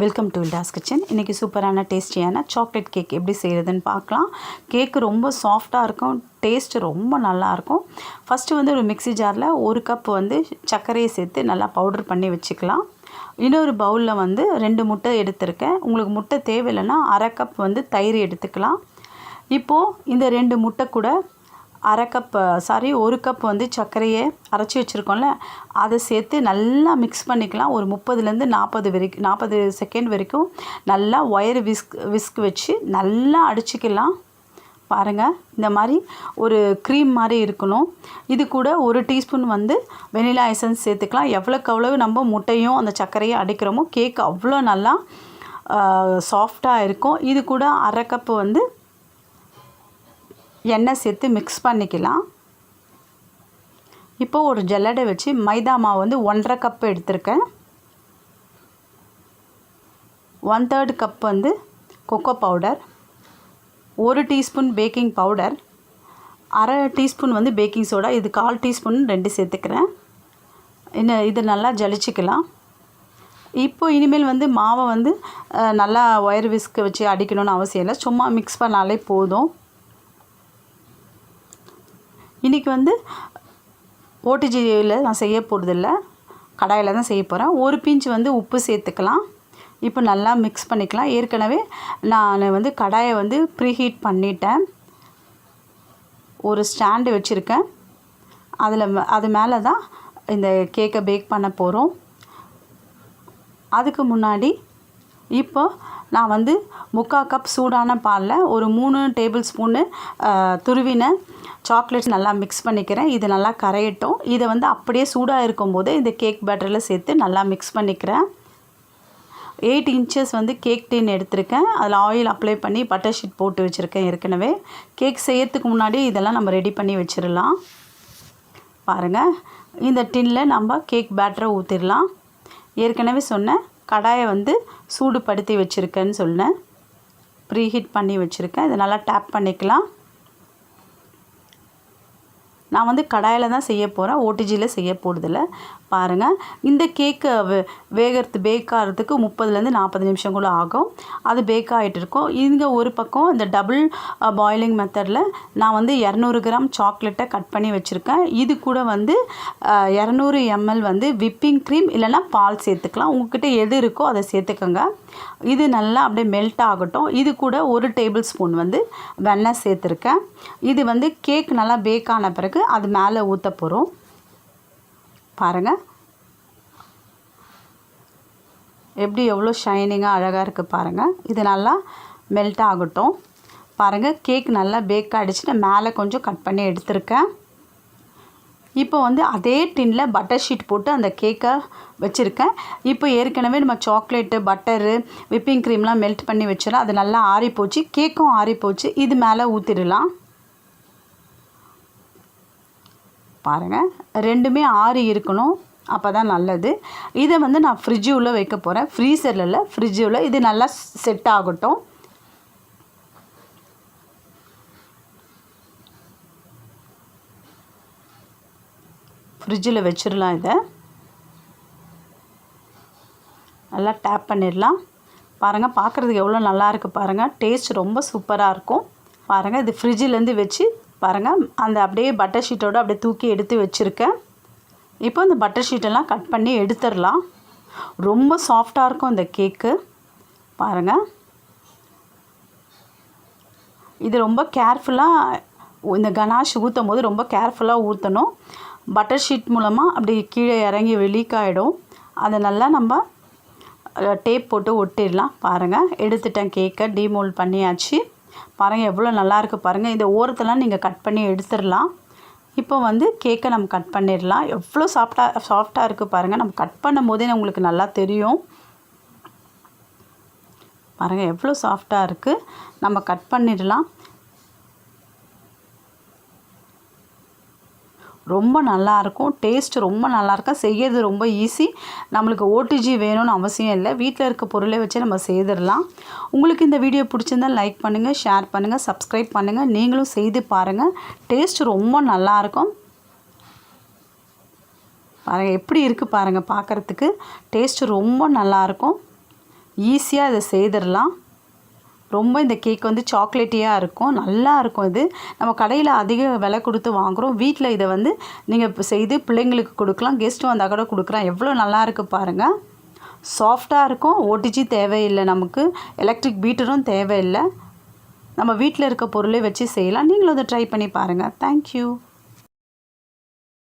Welcome to வில்டாஸ் kitchen இன்றைக்கி சூப்பரான டேஸ்டியான சாக்லேட் கேக் எப்படி செய்கிறதுன்னு பார்க்கலாம். கேக்கு ரொம்ப சாஃப்டாக இருக்கும். டேஸ்ட்டு ரொம்ப நல்லாயிருக்கும் ஃபஸ்ட்டு வந்து ஒரு மிக்ஸி ஜாரில் ஒரு கப் வந்து சர்க்கரையை சேர்த்து நல்லா பவுடர் பண்ணி வச்சுக்கலாம். இன்னொரு பவுலில் வந்து ரெண்டு முட்டை எடுத்திருக்கேன். உங்களுக்கு முட்டை தேவையில்லைன்னா அரை கப் வந்து தயிர் எடுத்துக்கலாம். இப்போது இந்த ரெண்டு முட்டை கூட அரை கப் சாரி ஒரு கப் வந்து சர்க்கரையை அரைச்சி வச்சுருக்கோம்ல அதை சேர்த்து நல்லா மிக்ஸ் பண்ணிக்கலாம். ஒரு முப்பதுலேருந்து நாற்பது வரைக்கும் நாற்பது செகண்ட் வரைக்கும் நல்லா ஒயர் விஸ்க் விஸ்க் வச்சு நல்லா அடிச்சிக்கலாம். பாருங்கள் இந்த மாதிரி ஒரு க்ரீம் மாதிரி இருக்கணும். இது கூட ஒரு டீஸ்பூன் வந்து வெனிலா எசன்ஸ் சேர்த்துக்கலாம். எவ்வளோக்கு எவ்வளவு நம்ம முட்டையும் அந்த சர்க்கரையும் அடிக்கிறோமோ கேக் அவ்வளோ நல்லா சாஃப்டாக இருக்கும். இது கூட அரை கப்பு வந்து எண்ணெய் சேர்த்து மிக்ஸ் பண்ணிக்கலாம். இப்போது ஒரு ஜல்லடை வச்சு மைதா மாவு வந்து ஒன்றரை கப் எடுத்திருக்கேன். ஒன் தேர்ட் கப் வந்து கொக்கோ பவுடர் ஒரு டீஸ்பூன் பேக்கிங் பவுடர் அரை டீஸ்பூன் வந்து பேக்கிங் சோடா இது கால் டீஸ்பூன் ரெண்டு சேர்த்துக்கிறேன். இன்னும் இது நல்லா ஜலிச்சிக்கலாம். இப்போ இனிமேல் வந்து மாவை வந்து நல்லா ஒயர் விஸ்க்கு வச்சு அடிக்கணும்னு அவசியம் இல்லை. சும்மா மிக்ஸ் பண்ணாலே போதும். இன்றைக்கி வந்து ஓடிஜியில் நான் செய்ய போகிறதில்ல கடாயில் தான் செய்ய போகிறேன் ஒரு பிஞ்சு வந்து உப்பு சேர்த்துக்கலாம். இப்போ நல்லா மிக்ஸ் பண்ணிக்கலாம். ஏற்கனவே நான் வந்து கடாயை வந்து ப்ரீஹீட் பண்ணிட்டேன். ஒரு ஸ்டாண்டு வச்சுருக்கேன். அதில் அது மேலே தான் இந்த கேக்கை பேக் பண்ண போகிறோம் அதுக்கு முன்னாடி இப்போ நான் வந்து முக்கால் கப் சூடான பாலில் ஒரு மூணு டேபிள் ஸ்பூனு துருவின சாக்லேட்ஸ் நல்லா மிக்ஸ் பண்ணிக்கிறேன். இது நல்லா கரையட்டும். இதை வந்து அப்படியே சூடாக இருக்கும்போது இந்த கேக் பேட்டரில் சேர்த்து நல்லா மிக்ஸ் பண்ணிக்கிறேன். எயிட் இன்ச்சஸ் வந்து கேக் டின் எடுத்திருக்கேன். அதில் ஆயில் அப்ளை பண்ணி பட்டர் ஷீட் போட்டு வச்சுருக்கேன் ஏற்கனவே. கேக் செய்யறதுக்கு முன்னாடி இதெல்லாம் நம்ம ரெடி பண்ணி வச்சிடலாம் பாருங்கள் இந்த டின்னில் நம்ம கேக் பேட்டரை ஊற்றிடலாம் ஏற்கனவே சொன்னேன் கடாயை வந்து சூடுபடுத்தி வச்சுருக்கேன்னு சொன்னேன். ப்ரீஹீட் பண்ணி வச்சுருக்கேன். இதை நல்லா டேப் பண்ணிக்கலாம். நான் வந்து கடாயில் தான் செய்ய போகிறேன் ஓடிஜியில் செய்ய போகிறதில்ல பாருங்கள் இந்த கேக்கு வே வேகிறது பேக் ஆகிறதுக்கு முப்பதுலேருந்து நாற்பது நிமிஷம் கூட ஆகும். அது பேக் ஆகிட்டு இருக்கும். இங்கே ஒரு பக்கம் இந்த டபுள் பாயிலிங் மெத்தடில் நான் வந்து இரநூறு கிராம் சாக்லேட்டை கட் பண்ணி வச்சுருக்கேன். இது கூட வந்து இரநூறு எம்எல் வந்து விப்பிங் க்ரீம் இல்லைன்னா பால் சேர்த்துக்கலாம். உங்ககிட்ட எது இருக்கோ அதை சேர்த்துக்கோங்க. இது நல்லா அப்படியே மெல்ட் ஆகட்டும். இது கூட ஒரு டேபிள் ஸ்பூன் வந்து வெண்ணெய் சேர்த்துருக்கேன். இது வந்து கேக் நல்லா பேக் ஆன பிறகு அது மேலே ஊற்ற போகிறோம் பாருங்கள் எப்படி எவ்வளோ ஷைனிங்காக அழகாக இருக்குது பாருங்கள் இது நல்லா மெல்ட் ஆகட்டும். பாருங்கள் கேக் நல்லா பேக் ஆகிடுச்சு நான் மேலே கொஞ்சம் கட் பண்ணி எடுத்திருக்கேன். இப்போ வந்து அதே டின்னில் பட்டர் ஷீட் போட்டு அந்த கேக்கை வச்சுருக்கேன். இப்போ ஏற்கனவே நம்ம சாக்லேட்டு பட்டரு விப்பிங் க்ரீம்லாம் மெல்ட் பண்ணி வச்சிடலாம். அது நல்லா ஆறி போச்சு கேக்கும் ஆறி போச்சு இது மேலே ஊற்றிடலாம் பாருங்கள் ரெண்டுமே ஆறு இருக்கணும். அப்போ தான் நல்லது. இதை வந்து நான் ஃப்ரிட்ஜு உள்ளே வைக்க போகிறேன் ஃப்ரீசரில் இல்லை ஃப்ரிட்ஜு உள்ள. இது நல்லா செட் ஆகட்டும். ஃப்ரிட்ஜில் வச்சிடலாம் இதை. நல்லா டேப் பண்ணிடலாம் பாருங்கள் பார்க்குறதுக்கு எவ்வளோ நல்லா இருக்குது பாருங்கள் டேஸ்ட் ரொம்ப சூப்பராக இருக்கும். பாருங்கள் இது ஃப்ரிட்ஜிலேருந்து வச்சு பாருங்கள் அந்த அப்படியே பட்டர் ஷீட்டோடு அப்படியே தூக்கி எடுத்து வச்சுருக்கேன். இப்போ இந்த பட்டர் ஷீட்டெல்லாம் கட் பண்ணி எடுத்துடலாம். ரொம்ப சாஃப்டாக இருக்கும் இந்த கேக்கு பாருங்கள் இது ரொம்ப கேர்ஃபுல்லாக இந்த கனாஷ் ஊற்றும் போது ரொம்ப கேர்ஃபுல்லாக ஊற்றணும் பட்டர் ஷீட் மூலமாக அப்படி கீழே இறங்கி லீக் ஆகிடும் அதை நல்லா நம்ம டேப் போட்டு ஒட்டிடலாம். பாருங்கள் எடுத்துட்டேன் கேக்கை டீமோல்ட் பண்ணியாச்சு. பாருங்கள் எவ்வளோ நல்லாயிருக்கு பாருங்கள் இந்த ஓரத்தெல்லாம் நீங்கள் கட் பண்ணி எடுத்துடலாம். இப்போ வந்து கேக்கை நம்ம கட் பண்ணிடலாம். எவ்வளோ சாஃப்டாக சாஃப்டாக இருக்குது பாருங்கள் நம்ம கட் பண்ணும் போதே உங்களுக்கு நல்லா தெரியும். பாருங்கள் எவ்வளோ சாஃப்டாக இருக்குது நம்ம கட் பண்ணிடலாம். ரொம்ப நல்லாயிருக்கும் டேஸ்ட் ரொம்ப நல்லாயிருக்கும் செய்யறது ரொம்ப ஈஸி. நம்மளுக்கு ஓடிஜி வேணும்னு அவசியம் இல்லை. வீட்டில் இருக்க பொருளை வச்சு நம்ம செய்திடலாம். உங்களுக்கு இந்த வீடியோ பிடிச்சிருந்தா லைக் பண்ணுங்கள் ஷேர் பண்ணுங்கள் சப்ஸ்கிரைப் பண்ணுங்கள் நீங்களும் செய்து பாருங்கள் டேஸ்ட் ரொம்ப நல்லாயிருக்கும் பாருங்கள் எப்படி இருக்குது பாருங்கள் பார்க்குறதுக்கு டேஸ்ட்டு ரொம்ப நல்லாயிருக்கும் ஈஸியாக இதை செய்திடலாம். ரொம்ப இந்த கேக் வந்து சாக்லேட்டியாக இருக்கும். நல்லா இருக்கும் இது. நம்ம கடையில் அதிக விலை கொடுத்து வாங்குகிறோம் வீட்டில் இதை வந்து நீங்கள் செய்து பிள்ளைங்களுக்கு கொடுக்கலாம். கெஸ்ட்டு வந்தால் கூட கொடுக்குறோம் எவ்வளோ நல்லாயிருக்கு பாருங்கள் சாஃப்டாக இருக்கும். ஓடிஜி தேவையில்லை நமக்கு. எலக்ட்ரிக் பீட்டரும் தேவையில்லை. நம்ம வீட்டில் இருக்க பொருளே வச்சு செய்யலாம். நீங்களும் அதை ட்ரை பண்ணி பாருங்கள் தேங்க்யூ